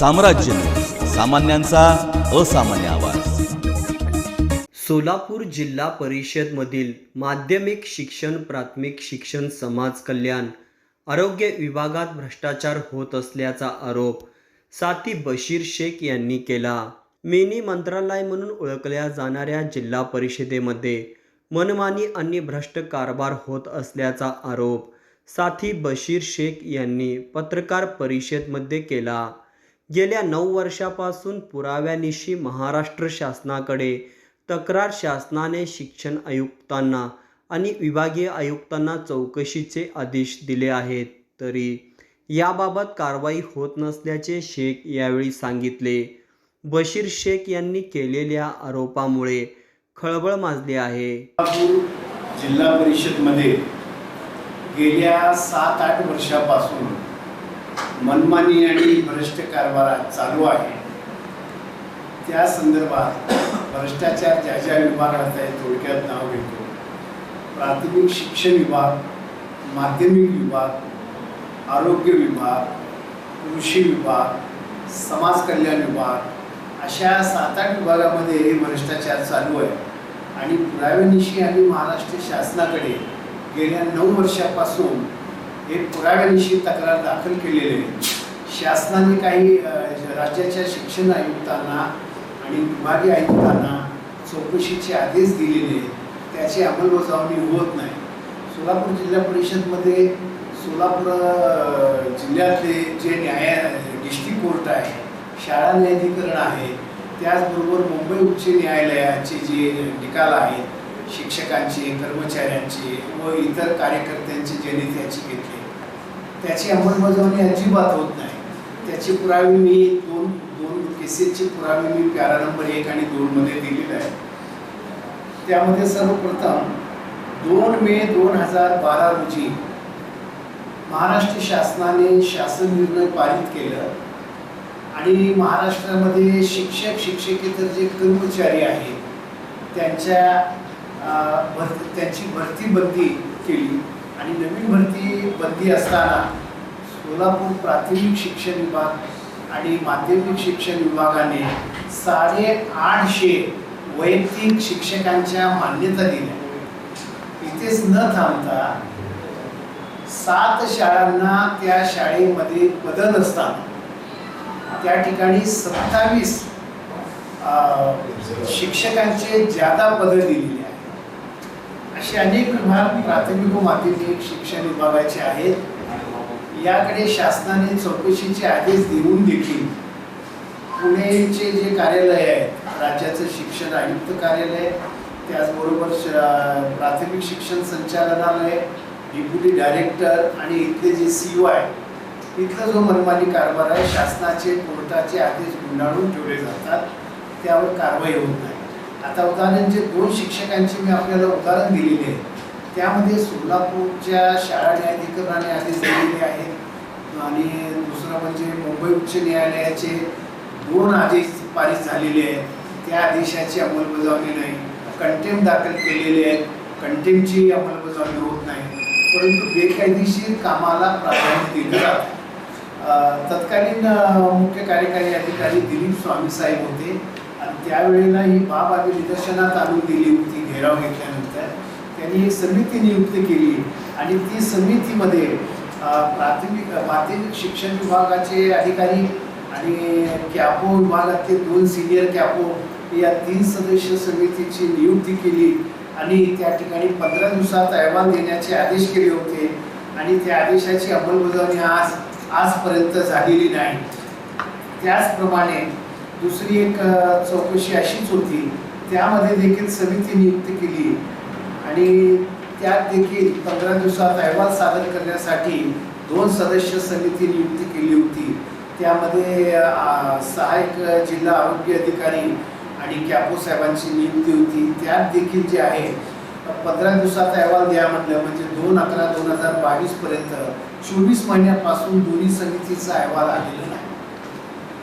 साम्राज्य. सामान्यांचा असामान्य आवाज. सोलापूर जिल्हा परिषदमधील माध्यमिक शिक्षण प्राथमिक शिक्षण समाज कल्याण आरोग्य विभागात भ्रष्टाचार होत असल्याचा आरोप साथी बशीर शेख यांनी केला. मिनी मंत्रालय म्हणून ओळखल्या जाणाऱ्या जिल्हा परिषदेमध्ये मनमानी आणि भ्रष्ट कारभार होत असल्याचा आरोप साथी बशीर शेख यांनी पत्रकार परिषदमध्ये केला. गेल्या नऊ वर्षापासून पुराव्यानिशी महाराष्ट्र शासनाकडे तक्रार शासनाने शिक्षण आयुक्तांना आणि विभागीय आयुक्तांना चौकशीचे आदेश दिले आहेत. तरी याबाबत कारवाई होत नसल्याचे शेख यावेळी सांगितले. बशीर शेख यांनी केलेल्या आरोपामुळे खळबळ माजली आहे. जिल्हा परिषदमध्ये गेल्या सात आठ वर्षापासून मनमानी आणि भ्रष्ट कारभार चालू आहे. त्या संदर्भात भ्रष्टाचार ज्या ज्या विभागात आहे थोडक्यात नाव घेतो. प्राथमिक शिक्षण विभाग माध्यमिक विभाग आरोग्य विभाग कृषी विभाग समाज कल्याण विभाग अशा सात आठ विभागामध्ये हे भ्रष्टाचार चालू आहे. आणि पुराव्यानिशी आम्ही महाराष्ट्र शासनाकडे गेल्या नऊ वर्षापासून हे पुराव्यानिशी तक्रार दाखल केलेले आहे शासनाने काही राज्याच्या शिक्षण आयुक्तांना आणि विभागीय आयुक्तांना चौकशीचे आदेश दिलेले आहेत. त्याची अंमलबजावणी होत नाही सोलापूर जिल्हा परिषदमध्ये सोलापूर जिल्ह्यातले जे न्याय डिस्ट्रिक्ट कोर्ट आहे शाळा न्यायाधिकरण आहे त्याचबरोबर मुंबई उच्च न्यायालयाचे जे निकाल आहेत शिक्षकांचे कर्मचाऱ्यांचे व इतर कार्यकर्त्यांचे ज्यांनी त्याची घेतले. त्याची अंमलबजावणी अजिबात होत नाही. त्याचे पुरावे मी दोन दोन केसेसचे पुरावे मी प्यारा नंबर एक आणि दोनमध्ये दिलेले आहे त्यामध्ये सर्वप्रथम दोन मे दोन हजार बारा रोजी महाराष्ट्र शासनाने शासन निर्णय पारित केलं आणि महाराष्ट्रामध्ये शिक्षक शिक्षकेतर जे कर्मचारी आहेत त्यांच्या भर भरती त्यांची भरती बंदी केली. आणि नवीन भरती बंदी असताना सोलापूर प्राथमिक शिक्षण विभाग आणि माध्यमिक शिक्षण विभागाने साडे आठशे वैयक्तिक शिक्षकांच्या मान्यता दिल्या. इथेच न थांबता सात शाळांना त्या शाळेमध्ये बदल असतात. त्या ठिकाणी सत्तावीस शिक्षकांचे ज्यादा पदं दिलेली आहेत. असे अनेक विभाग प्राथमिक व माध्यमिक शिक्षण विभागाचे आहेत. याकडे शासनाने चौकशीचे आदेश देऊन देखील पुणेचे जे कार्यालय आहे राज्याचं शिक्षण आयुक्त कार्यालय त्याचबरोबर श- प्राथमिक शिक्षण संचालनालय डेप्युटी डायरेक्टर आणि इथले जे सी ओ आहे इथला जो मनमानी कारभार आहे शासनाचे कोर्टाचे आदेश गुंडाळून ठेवले जातात. त्यावर कारवाई होत नाही. आता उदाहरण जे दोन शिक्षकांची मी आपल्याला उदाहरण दिलेली आहे. त्यामध्ये सोलापूरच्या शाळा न्यायाधिकरणाने आदेश दिलेले आहेत. आणि दुसरं म्हणजे मुंबई उच्च न्यायालयाचे दोन आदेश पारित झालेले आहेत. त्या आदेशाची अंमलबजावणी नाही. कंटेम दाखल केलेले आहेत. कंटेमची अंमलबजावणी होत नाही. परंतु बेकायदेशीर कामाला प्राधान्य दिलं जातं. तत्कालीन मुख्य कार्यकारी अधिकारी दिलीप स्वामी साहेब होते. आणि त्यावेळेला ही बाब आम्ही निदर्शनात आणून दिली होती घेराव घेतल्यानंतर. त्यांनी ही समिती नियुक्त केली आणि ती समितीमध्ये प्राथमिक माध्यमिक शिक्षण विभागाचे अधिकारी आणि कॅपो विभागातले दोन सिनियर कॅपो या तीन सदस्य समितीची नियुक्ती केली आणि त्या ठिकाणी पंधरा दिवसात अहवाल देण्याचे आदेश केले होते आणि त्या आदेशाची अंमलबजावणी आज आजपर्यंत झालेली नाही. त्याचप्रमाणे दुसरी एक चौकशी अशीच होती. त्यामध्ये देखील समिती नियुक्त केली. आणि त्यात देखील पंधरा दिवसात अहवाल सादर करण्यासाठी दोन सदस्य समिती नियुक्त केली होती. त्यामध्ये सहायक सहाय्यक जिल्हा आरोग्य अधिकारी आणि कॅपो साहेबांची नियुक्ती होती. त्यात देखील जे आहे पंधरा दिवसात अहवाल द्या म्हटलं म्हणजे दोन अकरा दोन हजार बावीसपर्यंत चोवीस महिन्यापासून दोन्ही समितीचा अहवाल आलेला नाही.